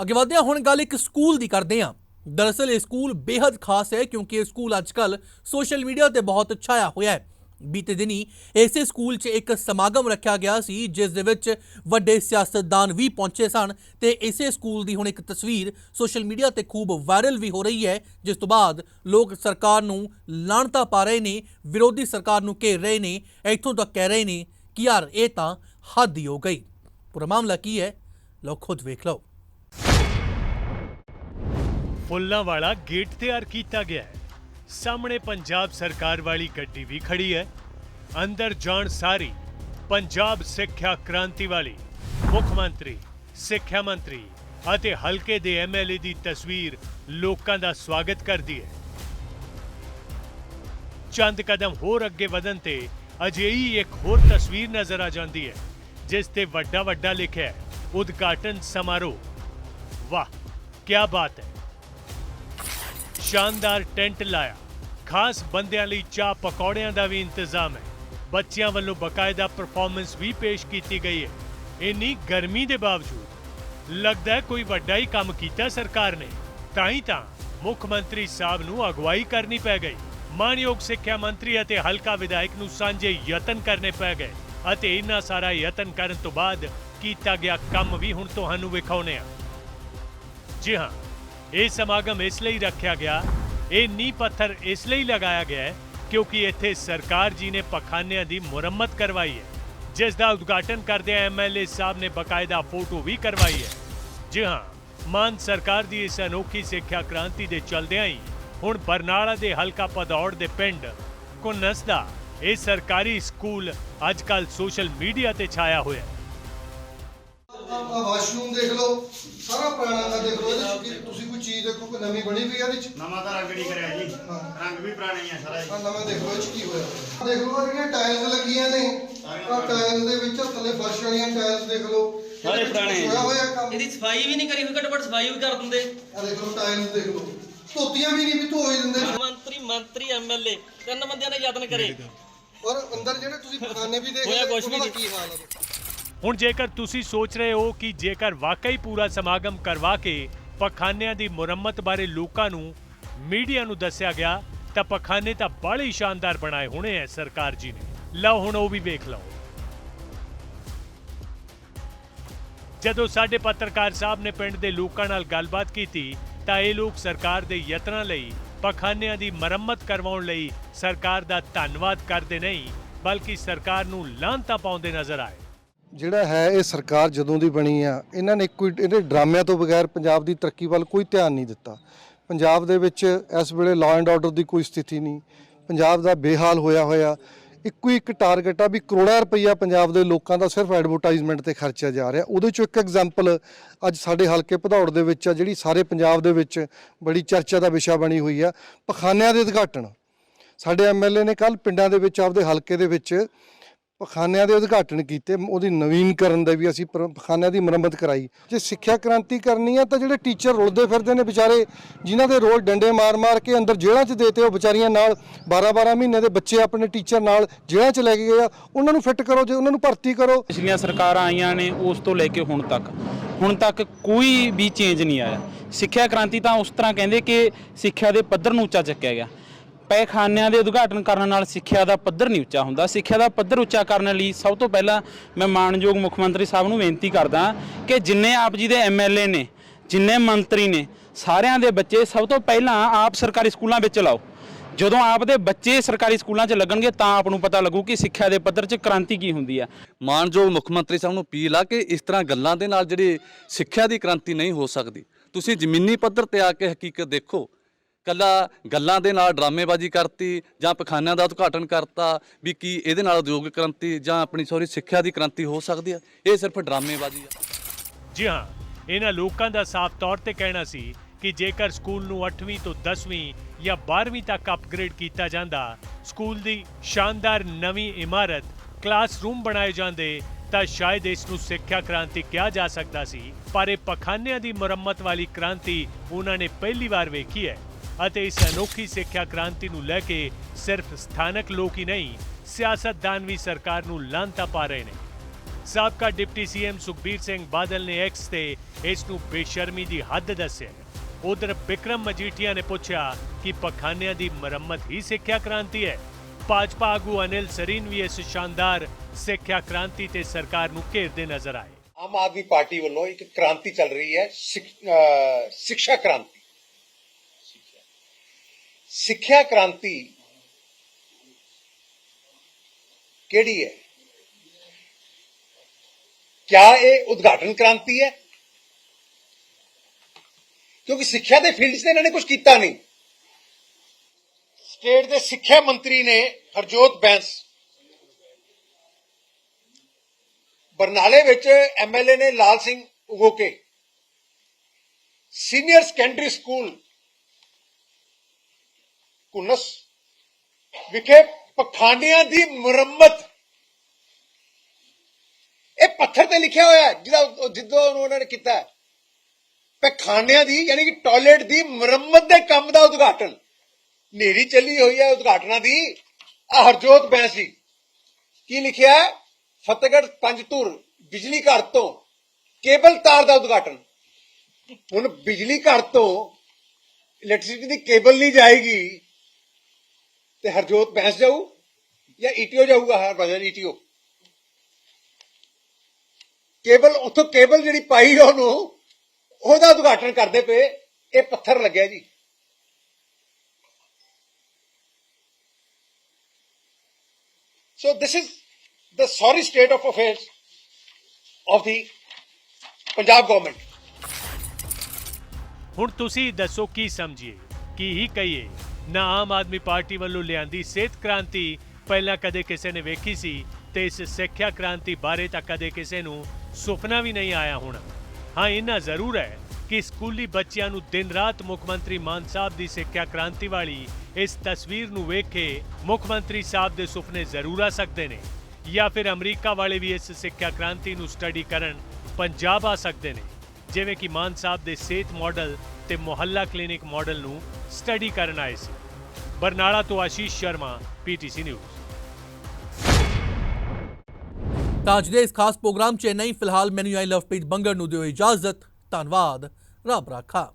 ਅੱਗੇ ਵਧਦੇ ਹਾਂ, ਹੁਣ ਗੱਲ ਇੱਕ ਸਕੂਲ ਦੀ ਕਰਦੇ ਹਾਂ। ਦਰਅਸਲ ਇਹ ਸਕੂਲ ਬੇहद ਖਾਸ ਹੈ, ਕਿਉਂਕਿ ਇਹ ਸਕੂਲ ਅੱਜਕੱਲ ਸੋਸ਼ਲ ਮੀਡੀਆ ਤੇ ਬਹੁਤ ਛਾਇਆ ਹੋਇਆ ਹੈ। ਬੀਤੇ ਦਿਨੀ ਇਸੇ ਸਕੂਲ 'ਚ ਇੱਕ ਸਮਾਗਮ ਰੱਖਿਆ ਗਿਆ ਸੀ, ਜਿਸ ਦੇ ਵਿੱਚ ਵੱਡੇ ਸਿਆਸਤਦਾਨ ਵੀ ਪਹੁੰਚੇ ਸਨ ਤੇ ਇਸੇ ਸਕੂਲ ਦੀ ਹੁਣ ਇੱਕ ਤਸਵੀਰ ਸੋਸ਼ਲ ਮੀਡੀਆ ਤੇ ਖੂਬ ਵਾਇਰਲ ਵੀ ਹੋ ਰਹੀ ਹੈ, ਜਿਸ ਤੋਂ ਬਾਅਦ ਲੋਕ ਸਰਕਾਰ ਨੂੰ ਲਾਣਤਾ ਪਾ ਰਹੇ ਨੇ, ਵਿਰੋਧੀ ਸਰਕਾਰ ਨੂੰ ਘੇਰ ਰਹੇ ਨੇ, ਇੱਥੋਂ ਤੱਕ ਕਹਿ ਰਹੇ ਨੇ ਕਿ ਯਾਰ ਇਹ ਤਾਂ ਹੱਦ ਹੀ ਹੋ ਗਈ। ਪੂਰਾ ਮਾਮਲਾ ਕੀ ਹੈ? ਲੋ ਖੁਦ ਵੇਖ ਲਓ। ਫੁੱਲਾਂ ਵਾਲਾ ਗੇਟ ਤਿਆਰ ਕੀਤਾ ਗਿਆ ਹੈ। ਸਾਹਮਣੇ ਪੰਜਾਬ ਸਰਕਾਰ ਵਾਲੀ ਗੱਡੀ ਵੀ ਖੜੀ ਹੈ। ਅੰਦਰ ਜਾਣ ਸਾਰੀ ਪੰਜਾਬ ਸਿੱਖਿਆ ਕ੍ਰਾਂਤੀ ਵਾਲੀ ਮੁੱਖ ਮੰਤਰੀ, ਸਿੱਖਿਆ ਮੰਤਰੀ ਅਤੇ ਹਲਕੇ ਦੇ ਐਮਐਲਏ ਦੀ ਤਸਵੀਰ ਲੋਕਾਂ ਦਾ ਸਵਾਗਤ ਕਰਦੀ ਹੈ। ਚੰਦ ਕਦਮ ਹੋਰ ਅੱਗੇ ਵਧਣ ਤੇ ਅਜਿਹੀ ਇੱਕ ਹੋਰ ਤਸਵੀਰ ਨਜ਼ਰ ਆ ਜਾਂਦੀ ਹੈ, ਜਿਸ ਤੇ ਵੱਡਾ ਵੱਡਾ ਲਿਖਿਆ ਹੈ, ਉਦਘਾਟਨ ਸਮਾਰੋਹ। ਵਾਹ ਕੀ ਬਾਤ ਹੈ। ਸ਼ਾਨਦਾਰ ਟੈਂਟ ਲਾਇਆ। ਖਾਸ ਬੰਦਿਆਂ ਲਈ ਚਾਹ ਪਕੌੜਿਆਂ ਦਾ ਵੀ ਇੰਤਜ਼ਾਮ ਹੈ। ਬੱਚਿਆਂ ਵੱਲੋਂ ਬਕਾਇਦਾ ਪਰਫਾਰਮੈਂਸ ਵੀ ਪੇਸ਼ ਕੀਤੀ ਗਈ ਹੈ। ਇੰਨੀ ਗਰਮੀ ਦੇ ਬਾਵਜੂਦ ਲੱਗਦਾ ਹੈ ਕੋਈ ਵੱਡਾ ਹੀ ਕੰਮ ਕੀਤਾ ਸਰਕਾਰ ਨੇ। ਤਾਂ ਹੀ ਤਾਂ ਮੁੱਖ ਮੰਤਰੀ ਸਾਹਿਬ ਨੂੰ ਅਗਵਾਈ ਕਰਨੀ ਪੈ ਗਈ। ਮਾਨਯੋਗ ਸਿੱਖਿਆ ਮੰਤਰੀ ਅਤੇ ਹਲਕਾ ਵਿਧਾਇਕ ਨੂੰ ਸਾਂਝੇ ਯਤਨ ਕਰਨੇ ਪੈ ਗਏ ਅਤੇ ਇੰਨਾ ਸਾਰਾ ਯਤਨ ਕਰਨ ਤੋਂ ਬਾਅਦ ਕੀਤਾ ਗਿਆ ਕੰਮ ਵੀ ਹੁਣ ਤੁਹਾਨੂੰ ਵਿਖਾਉਨੇ ਆ ਜੀ ਹਾਂ ਇਹ ਸਮਾਗਮ ਇਸ ਲਈ ਰੱਖਿਆ ਗਿਆ, ਇਹ ਨੀਂਹ ਪੱਥਰ ਇਸ ਲਈ ਲਗਾਇਆ ਗਿਆ ਹੈ ਕਿਉਂਕਿ ਇੱਥੇ ਸਰਕਾਰ ਜੀ ਨੇ ਪਖਾਨਿਆਂ ਦੀ ਮੁਰੰਮਤ ਕਰਵਾਈ ਹੈ। ਜਿਸ ਦਾ ਉਦਘਾਟਨ ਕਰਦਿਆਂ ਐਮਐਲਏ ਸਾਹਿਬ ਨੇ ਬਕਾਇਦਾ ਫੋਟੋ ਵੀ ਕਰਵਾਈ ਹੈ। ਜੀ ਹਾਂ, ਮਾਨ ਸਰਕਾਰ ਦੀ ਇਸ ਅਨੋਖੀ ਸਿੱਖਿਆ ਕ੍ਰਾਂਤੀ ਦੇ ਚਲਦਿਆਂ ਹੀ ਹੁਣ ਬਰਨਾਲਾ ਦੇ ਹਲਕਾ ਪਦੌੜ ਦੇ ਪਿੰਡ ਕੁਨਸ ਦਾ ਇਹ ਸਰਕਾਰੀ ਸਕੂਲ ਅੱਜਕੱਲ ਸੋਸ਼ਲ ਮੀਡੀਆ ਤੇ ਛਾਇਆ ਹੋਇਆ ਹੈ। ਵਾਸ਼ਰੂਮ ਦੇਖ ਲਓ, ਸਾਰਾ ਪੁਰਾਣਾ ਦਾ ਦੇਖ ਲਓ ਤੁਸੀਂ ਚੀਜ਼ ਦੇਖੋ ਕੋਈ ਨਵੀਂ ਬਣੀ ਵੀ ਆ ਇਹਦੇ ਚ। ਨਵਾਂ ਤਾਂ ਰੰਗ ਨਹੀਂ ਕਰਿਆ ਜੀ। ਰੰਗ ਵੀ ਪੁਰਾਣਾ ਹੀ ਆ ਸਾਰਾ ਜੀ। ਆ ਨਵਾਂ ਦੇਖ ਲਓ ਇਹ ਚ ਕੀ ਹੋਇਆ। ਦੇਖ ਲਓ ਜਿਹੜੀਆਂ ਟਾਇਲਸ ਲੱਗੀਆਂ ਨੇ ਆ ਟਾਇਲਸ ਦੇ ਵਿੱਚ ਥੱਲੇ ਫਰਸ਼ ਵਾਲੀਆਂ ਟਾਇਲਸ ਦੇਖ ਲਓ। ਸਾਰੇ ਪੁਰਾਣੇ ਹੋਇਆ ਹੋਇਆ ਕੰਮ। ਇਹਦੀ ਸਫ਼ਾਈ ਵੀ ਨਹੀਂ ਕਰੀ ਹੋਈ ਘੱਟੋ ਘੱਟ ਸਫ਼ਾਈ ਵੀ ਕਰ ਦਿੰਦੇ। ਆ ਦੇਖ ਲਓ ਟਾਇਲਸ ਦੇਖ ਲਓ। ਧੋਤੀਆਂ ਵੀ ਨਹੀਂ ਵੀ ਧੋ ਹੀ ਦਿੰਦੇ। ਮੰਤਰੀ ਮੰਤਰੀ ਐਮਐਲਏ ਤਿੰਨ ਬੰਦਿਆਂ ਨੇ ਯਤਨ ਕਰੇ। ਔਰ ਅੰਦਰ ਜਿਹੜੇ ਤੁਸੀਂ ਬਖਾਨੇ ਵੀ ਦੇਖ ਹੋਇਆ ਕੁਛ ਵੀ ਨਹੀਂ। ਕੀ ਹਾਲ ਹੈ ਹੁਣ ਜੇਕਰ ਤੁਸੀਂ ਸੋਚ ਰਹੇ ਹੋ ਕਿ ਜੇਕਰ ਵਾਕਈ ਪੂਰਾ ਸਮਾਗਮ ਕਰਵਾ ਕੇ ਪਖਾਨਿਆਂ ਦੀ ਮੁਰੰਮਤ ਬਾਰੇ ਲੋਕਾਂ ਨੂੰ ਮੀਡੀਆ ਨੂੰ ਦੱਸਿਆ ਗਿਆ, ਤਾਂ ਪਖਾਨੇ ਤਾਂ ਬੜੇ ਸ਼ਾਨਦਾਰ ਬਣਾਏ ਹੋਣੇ ਐ ਸਰਕਾਰ ਜੀ ਨੇ। ਲਓ ਹੁਣ ਉਹ ਵੀ ਵੇਖ ਲਓ। ਜਦੋਂ ਸਾਡੇ ਪੱਤਰਕਾਰ ਸਾਹਿਬ ਨੇ ਪਿੰਡ ਦੇ ਲੋਕਾਂ ਨਾਲ ਗੱਲਬਾਤ ਕੀਤੀ, ਤਾਂ ਇਹ ਲੋਕ ਸਰਕਾਰ ਦੇ ਯਤਨਾਂ ਲਈ ਪਖਾਨਿਆਂ ਦੀ ਮੁਰੰਮਤ ਕਰਵਾਉਣ ਲਈ ਸਰਕਾਰ ਦਾ ਧੰਨਵਾਦ ਕਰਦੇ ਨਹੀਂ, ਬਲਕਿ ਸਰਕਾਰ ਨੂੰ ਲਾਂਤਾ ਪਾਉਂਦੇ ਨਜ਼ਰ ਆਏ। ਜਿਹੜਾ ਹੈ ਇਹ ਸਰਕਾਰ ਜਦੋਂ ਦੀ ਬਣੀ ਆ, ਇਹਨਾਂ ਨੇ ਕੋਈ ਇਹਦੇ ਡਰਾਮਿਆਂ ਤੋਂ ਬਗੈਰ ਪੰਜਾਬ ਦੀ ਤਰੱਕੀ ਵੱਲ ਕੋਈ ਧਿਆਨ ਨਹੀਂ ਦਿੱਤਾ। ਪੰਜਾਬ ਦੇ ਵਿੱਚ ਇਸ ਵੇਲੇ ਲਾਅ ਐਂਡ ਆਰਡਰ ਦੀ ਕੋਈ ਸਥਿਤੀ ਨਹੀਂ। ਪੰਜਾਬ ਦਾ ਬੇਹਾਲ ਹੋਇਆ ਹੋਇਆ, ਇੱਕੋ ਹੀ ਇੱਕ ਟਾਰਗੇਟ ਆ ਵੀ ਕਰੋੜਾਂ ਰੁਪਈਆ ਪੰਜਾਬ ਦੇ ਲੋਕਾਂ ਦਾ ਸਿਰਫ ਐਡਵਰਟਾਈਜ਼ਮੈਂਟ ਤੇ ਖਰਚਿਆ ਜਾ ਰਿਹਾ। ਉਹਦੇ ਚੋਂ ਇੱਕ ਐਗਜ਼ਾਮਪਲ ਅੱਜ ਸਾਡੇ ਹਲਕੇ ਭਦੌੜ ਦੇ ਵਿੱਚ ਆ, ਜਿਹੜੀ ਸਾਰੇ ਪੰਜਾਬ ਦੇ ਵਿੱਚ ਬੜੀ ਚਰਚਾ ਦਾ ਵਿਸ਼ਾ ਬਣੀ ਹੋਈ ਆ, ਪਖਾਨਿਆਂ ਦੇ ਉਦਘਾਟਨ। ਸਾਡੇ ਐਮਐਲਏ ਨੇ ਕੱਲ ਪਿੰਡਾਂ ਦੇ ਵਿੱਚ, ਆਪਦੇ ਹਲਕੇ ਦੇ ਵਿੱਚ ਪਖਾਨਿਆਂ ਦੇ ਉਦਘਾਟਨ ਕੀਤੇ ਉਹਦੀ ਨਵੀਨਕਰਨ ਦਾ ਵੀ ਅਸੀਂ ਪਖਾਨਿਆਂ ਦੀ ਮੁਰੰਮਤ ਕਰਾਈ। ਜੇ ਸਿੱਖਿਆ ਕ੍ਰਾਂਤੀ ਕਰਨੀ ਆ, ਤਾਂ ਜਿਹੜੇ ਟੀਚਰ ਰੁਲਦੇ ਫਿਰਦੇ ਨੇ ਵਿਚਾਰੇ, ਜਿਨ੍ਹਾਂ ਦੇ ਰੋਲ ਡੰਡੇ ਮਾਰ-ਮਾਰ ਕੇ ਅੰਦਰ ਜੇਲ੍ਹਾਂ 'ਚ ਦੇਤੇ, ਉਹ ਵਿਚਾਰੀਆਂ ਨਾਲ 12-12 ਮਹੀਨੇ ਦੇ ਬੱਚੇ ਆਪਣੇ ਟੀਚਰ ਨਾਲ ਜੇਲ੍ਹਾਂ 'ਚ ਲੈ ਕੇ ਗਏ ਆ, ਉਹਨਾਂ ਨੂੰ ਫਿੱਟ ਕਰੋ, ਜੇ ਉਹਨਾਂ ਨੂੰ ਭਰਤੀ ਕਰੋ। ਪਿਛਲੀਆਂ ਸਰਕਾਰਾਂ ਆਈਆਂ ਨੇ ਉਸ ਤੋਂ ਲੈ ਕੇ ਹੁਣ ਤੱਕ। ਹੁਣ ਤੱਕ ਕੋਈ ਵੀ ਚੇਂਜ ਨਹੀਂ ਆਇਆ। ਸਿੱਖਿਆ ਕ੍ਰਾਂਤੀ ਤਾਂ ਉਸ ਤਰ੍ਹਾਂ ਕਹਿੰਦੇ ਕਿ ਸਿੱਖਿਆ ਦੇ ਪੱਧਰ ਨੂੰ ਉੱਚਾ ਚੱਕਿਆ ਗਿਆ। ਪੈਖਾਨਿਆਂ ਦੇ ਉਦਘਾਟਨ ਕਰਨ ਨਾਲ ਸਿੱਖਿਆ ਦਾ ਪੱਧਰ ਨਹੀਂ ਉੱਚਾ ਹੁੰਦਾ। ਸਿੱਖਿਆ ਦਾ ਪੱਧਰ ਉੱਚਾ ਕਰਨ ਲਈ ਸਭ ਤੋਂ ਪਹਿਲਾਂ ਮੈਂ ਮਾਨਯੋਗ ਮੁੱਖ ਮੰਤਰੀ ਸਾਹਿਬ ਨੂੰ ਬੇਨਤੀ ਕਰਦਾ ਕਿ ਜਿੰਨੇ ਆਪ ਜੀ ਦੇ ਐਮਐਲਏ ਨੇ, ਜਿੰਨੇ ਮੰਤਰੀ ਨੇ, ਸਾਰਿਆਂ ਦੇ ਬੱਚੇ ਸਭ ਤੋਂ ਪਹਿਲਾਂ ਆਪ ਸਰਕਾਰੀ ਸਕੂਲਾਂ ਵਿੱਚ ਲਾਓ। ਜਦੋਂ ਆਪ ਦੇ ਬੱਚੇ ਸਰਕਾਰੀ ਸਕੂਲਾਂ 'ਚ ਲੱਗਣਗੇ ਤਾਂ ਆਪ ਨੂੰ ਪਤਾ ਲੱਗੂ ਕਿ ਸਿੱਖਿਆ ਦੇ ਪੱਧਰ 'ਚ ਕ੍ਰਾਂਤੀ ਕੀ ਹੁੰਦੀ ਆ। ਮਾਨਯੋਗ ਮੁੱਖ ਮੰਤਰੀ ਸਾਹਿਬ ਨੂੰ ਅਪੀਲ ਆ ਕਿ ਇਸ ਤਰ੍ਹਾਂ ਗੱਲਾਂ ਦੇ ਨਾਲ ਜਿਹੜੀ ਸਿੱਖਿਆ ਦੀ ਕ੍ਰਾਂਤੀ ਨਹੀਂ ਹੋ ਸਕਦੀ। ਤੁਸੀਂ ਜ਼ਮੀਨੀ ਪੱਧਰ ਤੇ ਆ ਕੇ ਹਕੀਕਤ ਦੇਖੋ। ਕੱਲਾ ਗੱਲਾਂ ਦੇ ਨਾਲ ਡਰਾਮੇਬਾਜ਼ੀ ਕਰਤੀ, ਜਾਂ ਪਖਾਨਿਆਂ ਦਾ ਉਦਘਾਟਨ ਕਰਤਾ, ਵੀ ਕੀ ਇਹਦੇ ਨਾਲ ਉਦਯੋਗਿਕ ਕ੍ਰਾਂਤੀ, ਜਾਂ ਆਪਣੀ ਸੌਰੀ ਸਿੱਖਿਆ ਦੀ ਕ੍ਰਾਂਤੀ ਹੋ ਸਕਦੀ ਆ? ਇਹ ਸਿਰਫ ਡਰਾਮੇਬਾਜ਼ੀ ਆ। ਜੀ ਹਾਂ, ਇਹਨਾਂ ਲੋਕਾਂ ਦਾ ਸਾਫ਼ ਤੌਰ ਤੇ ਕਹਿਣਾ ਸੀ ਕਿ ਜੇਕਰ ਸਕੂਲ ਨੂੰ 8ਵੀਂ ਤੋਂ 10ਵੀਂ ਜਾਂ 12ਵੀਂ ਤੱਕ ਅਪਗ੍ਰੇਡ ਕੀਤਾ ਜਾਂਦਾ, ਸਕੂਲ ਦੀ ਸ਼ਾਨਦਾਰ ਨਵੀਂ ਇਮਾਰਤ ਕਲਾਸਰੂਮ ਬਣਾਏ ਜਾਂਦੇ, ਤਾਂ ਸ਼ਾਇਦ ਇਸ ਨੂੰ ਸਿੱਖਿਆ ਕ੍ਰਾਂਤੀ ਕਿਹਾ ਜਾ ਸਕਦਾ ਸੀ। ਪਰ ਇਹ ਪਖਾਨਿਆਂ ਦੀ ਮੁਰੰਮਤ ਵਾਲੀ ਕ੍ਰਾਂਤੀ ਉਹਨਾਂ ਨੇ ਪਹਿਲੀ ਵਾਰ ਵੇਖੀ ਹੈ। ਅਤੇ ਇਸ ਅਨੋਖੀ ਸਿੱਖਿਆ ਕ੍ਰਾਂਤੀ ਨੂੰ ਲੈ ਕੇ ਸਿਰਫ ਸਥਾਨਕ ਲੋਕ ਹੀ ਨਹੀਂ, ਸਿਆਸਤਦਾਨ ਵੀ ਸਰਕਾਰ ਨੂੰ ਲਾਂਤਾ ਪਾ ਰਹੇ ਨੇ। ਸਾਬਕਾ ਡਿਪਟੀ ਸੀਐਮ ਸੁਖਬੀਰ ਸਿੰਘ ਬਾਦਲ ਨੇ ਐਕਸ ਤੇ ਇਸ ਨੂੰ ਬੇਸ਼ਰਮੀ ਦੀ ਹੱਦ ਦੱਸਿਆ। ਉਧਰ ਵਿਕਰਮ ਮਜੀਠੀਆ ਨੇ ਪੁੱਛਿਆ ਕਿ ਪਖਾਨਿਆਂ ਦੀ ਮੁਰੰਮਤ ਹੀ ਸਿੱਖਿਆ ਕ੍ਰਾਂਤੀ ਹੈ। ਭਾਜਪਾ ਆਗੂ ਅਨਿਲ ਸਰੀਨ ਵੀ ਇਸ ਸ਼ਾਨਦਾਰ ਸਿੱਖਿਆ ਕ੍ਰਾਂਤੀ ਤੇ ਸਰਕਾਰ ਨੂੰ ਘੇਰਦੇ ਨਜ਼ਰ ਆਏ। ਆਮ ਆਦਮੀ ਪਾਰਟੀ ਵੱਲੋਂ ਇੱਕ ਕ੍ਰਾਂਤੀ ਚੱਲ ਰਹੀ ਹੈ ਸਿੱਖਿਆ ਕ੍ਰਾਂਤੀ। ਸਿੱਖਿਆ ਕ੍ਰਾਂਤੀ ਕਿਹੜੀ ਹੈ? ਕਿਆ ਇਹ ਉਦਘਾਟਨ ਕ੍ਰਾਂਤੀ ਹੈ? ਕਿਉਂਕਿ ਸਿੱਖਿਆ ਦੇ ਫੀਲਡ 'ਚ ਤਾਂ ਇਹਨਾਂ ਨੇ ਕੁਝ ਕੀਤਾ ਨਹੀਂ। ਸਟੇਟ ਦੇ ਸਿੱਖਿਆ ਮੰਤਰੀ ਨੇ ਹਰਜੋਤ ਬੈਂਸ ਬਰਨਾਲੇ ਵਿੱਚ ਐਮਐਲਏ ਨੇ Lal Singh Ugoke, senior secondary school ਕੁਨਸ ਵਿਖੇ ਪਖਾਨਿਆਂ ਦੀ ਮੁਰੰਮਤ। ਇਹ ਪੱਥਰ ਤੇ ਲਿਖਿਆ ਹੋਇਆ ਹੈ, ਜਿਹਦਾ ਉਹ- ਜਿੱਦੋਂ ਉਹਨਾਂ ਨੇ ਕੀਤਾ ਪਖਾਨਿਆਂ ਦੀ ਯਾਨੀ ਕਿ ਟਾਇਲਟ ਦੀ ਮੁਰੰਮਤ ਦੇ ਕੰਮ ਦਾ ਉਦਘਾਟਨ। ਨੇਰੀ ਚੱਲੀ ਹੋਈ ਹੈ ਉਦਘਾਟਨਾਂ ਦੀ। ਆ ਹਰਜੋਤ ਬੈਂਸੀ ਕੀ ਲਿਖਿਆ ਹੈ? ਫਤਿਹਗੜ੍ਹ ਪੰਜਤੂਰ ਬਿਜਲੀ ਘਰ ਤੋਂ ਕੇਬਲ ਤਾਰ ਦਾ ਉਦਘਾਟਨ। ਹੁਣ ਬਿਜਲੀ ਘਰ ਤੋਂ ਇਲੈਕਟ੍ਰਿਸਿਟੀ ਦੀ ਕੇਬਲ ਨਹੀਂ ਜਾਏਗੀ ਤੇ ਹਰਜੋਤ ਬੈਂਸ ਜਾਊ ਜਾਂ ਈਟੀਓ ਜਾਊਗਾ ਹਰ ਬਦਲ ਈਟੀਓ? ਕੇਬਲ, ਉੱਥੋਂ ਕੇਬਲ ਜਿਹੜੀ ਪਾਈ ਉਹਨੂੰ, ਉਹਦਾ ਉਦਘਾਟਨ ਕਰਦੇ ਪਏ, ਇਹ ਪੱਥਰ ਲੱਗਿਆ ਜੀ। So this is the sorry state of affairs of the Punjab government. ਹੁਣ ਤੁਸੀਂ ਦੱਸੋ ਕੀ ਸਮਝੀਏ, ਕੀ ਹੀ ਕਹੀਏ? ਨਾ ਆਮ ਆਦਮੀ ਪਾਰਟੀ ਵੱਲੋਂ ਲਿਆਂਦੀ ਸਿਹਤ ਕ੍ਰਾਂਤੀ ਪਹਿਲਾਂ ਕਦੇ ਕਿਸੇ ਨੇ ਵੇਖੀ ਸੀ ਤੇ ਇਸ ਸਿੱਖਿਆ ਕ੍ਰਾਂਤੀ ਬਾਰੇ ਤਾਂ ਕਦੇ ਕਿਸੇ ਨੂੰ ਸੁਪਨਾ ਵੀ ਨਹੀਂ ਆਇਆ ਹੋਣਾ। ਹਾਂ, ਇੰਨਾ ਜ਼ਰੂਰ ਹੈ ਕਿ ਸਕੂਲੀ ਬੱਚਿਆਂ ਨੂੰ ਦਿਨ ਰਾਤ ਮੁੱਖ ਮੰਤਰੀ ਮਾਨ ਸਾਹਿਬ ਦੀ ਸਿੱਖਿਆ ਕ੍ਰਾਂਤੀ ਵਾਲੀ ਇਸ ਤਸਵੀਰ ਨੂੰ ਵੇਖ ਕੇ ਮੁੱਖ ਮੰਤਰੀ ਸਾਹਿਬ ਦੇ ਸੁਪਨੇ ਜ਼ਰੂਰ ਆ ਸਕਦੇ ਨੇ ਜਾਂ ਫਿਰ ਅਮਰੀਕਾ ਵਾਲੇ ਵੀ ਇਸ ਸਿੱਖਿਆ ਕ੍ਰਾਂਤੀ ਨੂੰ ਸਟੱਡੀ ਕਰਨ ਪੰਜਾਬ ਆ ਸਕਦੇ ਨੇ। ਜਿਵੇਂ ਕਿ ਮਾਨ ਸਾਹਿਬ ਦੇ ਸਿਹਤ ਮਾਡਲ ਤੇ ਮੁਹੱਲਾ ਕਲੀਨਿਕ ਮਾਡਲ ਨੂੰ ਸਟੱਡੀ ਕਰਨ ਆਏ ਸੀ। ਬਰਨਾਲਾ ਤੋਂ ਆਸ਼ੀਸ਼ ਸ਼ਰਮਾ, ਪੀਟੀਸੀ ਨਿਊਜ਼। ਤਾਂ ਅੱਜ ਦੇ ਇਸ ਖਾਸ ਪ੍ਰੋਗਰਾਮ 'ਚ ਨਹੀਂ ਫਿਲਹਾਲ ਮੈਨੂੰ ਆਈ ਲਵਪ੍ਰੀਤ ਬੰਗਰ ਨੂੰ ਦਿਓ ਇਜਾਜ਼ਤ। ਧੰਨਵਾਦ। ਰੱਬ ਰਾਖਾ।